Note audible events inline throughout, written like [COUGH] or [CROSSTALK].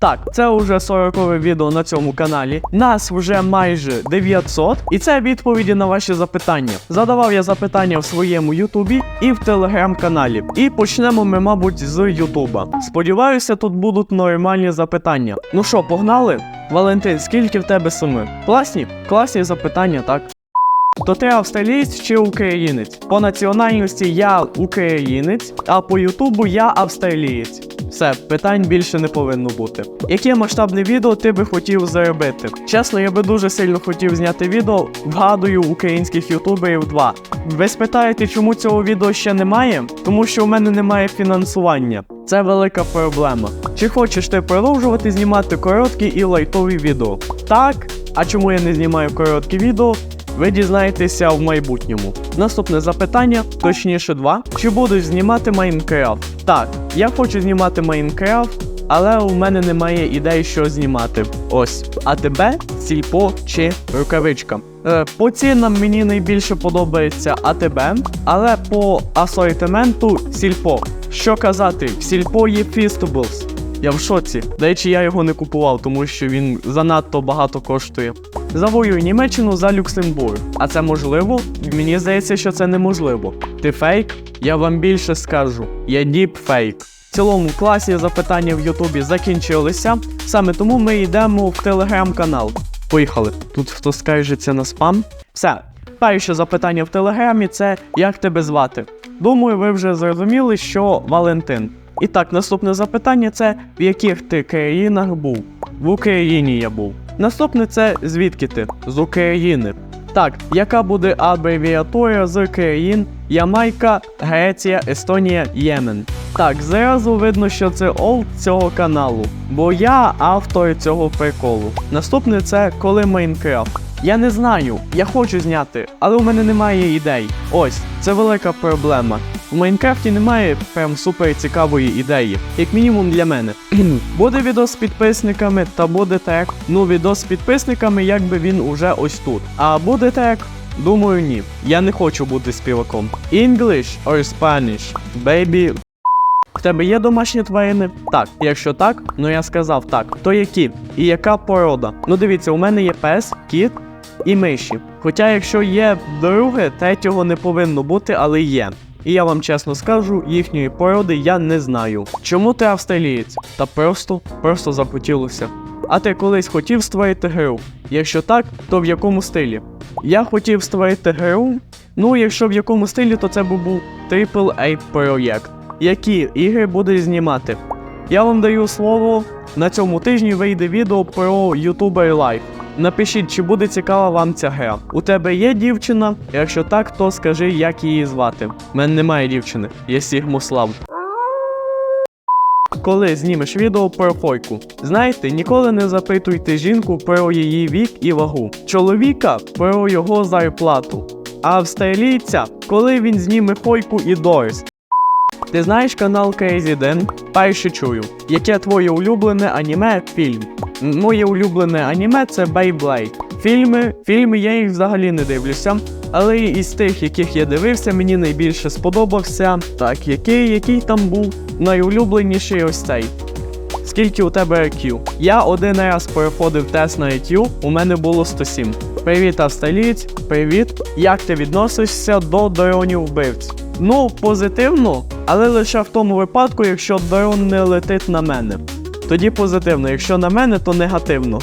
Так, це вже 40 відео на цьому каналі. Нас вже майже 900, і це відповіді на ваші запитання. Задавав я запитання в своєму Ютубі і в телеграм-каналі. І почнемо ми, мабуть, з Ютуба. Сподіваюся, тут будуть нормальні запитання. Ну що, погнали? Валентин, скільки в тебе суми? Класні? Класні запитання, так? То ти австралієць чи українець? По національності я українець, а по Ютубу я австралієць. Все, питань більше не повинно бути. Яке масштабне відео ти би хотів заробити? Чесно, я би дуже сильно хотів зняти відео, вгадую українських ютуберів 2. Ви спитаєте, чому цього відео ще немає? Тому що у мене немає фінансування. Це велика проблема. Чи хочеш ти продовжувати знімати короткі і лайтові відео? Так. А чому я не знімаю короткі відео? Ви дізнаєтеся в майбутньому. Наступне запитання, точніше два. Чи будеш знімати Майнкрафт? Так, я хочу знімати Майнкрафт, але у мене немає ідей, що знімати. Ось. А тебе сільпо чи рукавичка. Е, по цінам мені найбільше подобається АТБ, але по асортименту сільпо. Що казати, в сільпо є Feastables. Я в шоці. До речі, я його не купував, тому що він занадто багато коштує. Завоюю Німеччину за Люксембург. А це можливо? Мені здається, що це неможливо. Ти фейк? Я вам більше скажу. Я діп фейк. В цілому класі запитання в Ютубі закінчилися. Саме тому ми йдемо в телеграм-канал. Поїхали. Тут хто скаржиться на спам. Все. Перше запитання в телеграмі це як тебе звати? Думаю, ви вже зрозуміли, що Валентин. І так, наступне запитання це в яких ти країнах був? В Україні я був. Наступне це звідки ти? З України. Так, яка буде абревіатура з країн Ямайка, Греція, Естонія, Ємен? Так, зразу видно, що це олд цього каналу, бо я автор цього приколу. Наступне це коли Майнкрафт. Я не знаю, я хочу зняти, але у мене немає ідей. Ось, це велика проблема. В Майнкрафті немає прям супер цікавої ідеї, як мінімум для мене. [CLEARS THROAT] буде відео з підписниками та буде трек. Ну, відео з підписниками, якби він уже ось тут. А буде трек? Думаю, ні. Я не хочу бути співаком. English or Spanish? Baby. В тебе є домашні тварини? Так. Якщо так, ну я сказав так. То які? І яка порода? Ну дивіться, у мене є пес, кіт і миші. Хоча, якщо є друге, третього не повинно бути, але є. І я вам чесно скажу, їхньої породи я не знаю. Чому ти австралієць? Та просто, просто захотілося. А ти колись хотів створити гру? Якщо так, то в якому стилі? Я хотів створити гру. Ну, якщо в якому стилі, то це був AAA проєкт. Які ігри будеш знімати? Я вам даю слово. На цьому тижні вийде відео про YouTuber Live. Напишіть, чи буде цікава вам ця гра. У тебе є дівчина? Якщо так, то скажи, як її звати. У мене немає дівчини, є Сігмуслав. Коли знімеш відео про фойку, знаєте, ніколи не запитуйте жінку про її вік і вагу, чоловіка про його зарплату, а австралійця, коли він зніме фойку і дорс. Ти знаєш канал Crazy Den? Перше чую. Яке твоє улюблене аніме фільм? Моє улюблене аніме це Beyblade. Фільми, фільми я їх взагалі не дивлюся. Але із тих, яких я дивився, мені найбільше сподобався. Так, який, який там був найулюбленіший ось цей. Скільки у тебе IQ? Я один раз проходив тест на IQ, у мене було 107. Привіт, австралієць, привіт. Як ти відносишся до дронів вбивць? Ну, позитивно, але лише в тому випадку, якщо дрон не летить на мене. Тоді позитивно, якщо на мене, то негативно.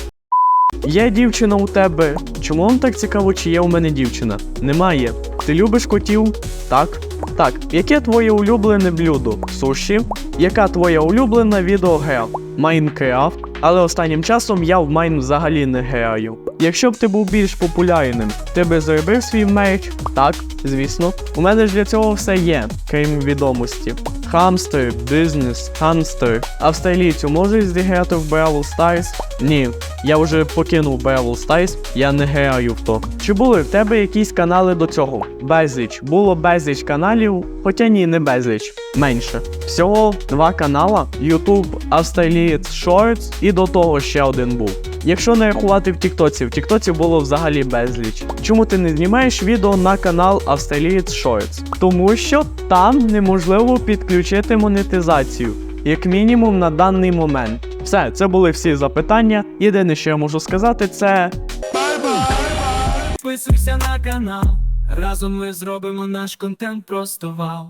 Є дівчина у тебе. Чому вам так цікаво, чи є у мене дівчина? Немає. Ти любиш котів? Так. Так, яке твоє улюблене блюдо? Суші? Яка твоя улюблена відеогра? Майнкрафт. Але останнім часом я в Майн взагалі не граю. Якщо б ти був більш популярним, ти би зробив свій меч? Так, звісно. У мене ж для цього все є, крім відомості. Хамстер, бізнес, хамстер. Австралійцю можеш зіграти в Бравл Stars? Ні, я вже покинув Бравл Stars, я не граю в то. Чи були в тебе якісь канали до цього? Безліч. Було безліч каналів, хоча ні, не безліч. Менше. Всього два канала: YouTube Австралієць Shorts і до того ще один був. Якщо не рахувати в Тіктоці, в Тіктоці було взагалі безліч. Чому ти не знімаєш відео на канал Австралієць Shorts? Тому що там неможливо підключити монетизацію, як мінімум на даний момент. Все, це були всі запитання. Єдине, що я можу сказати, це Підписуйся на канал. Разом ми зробимо наш контент просто вау.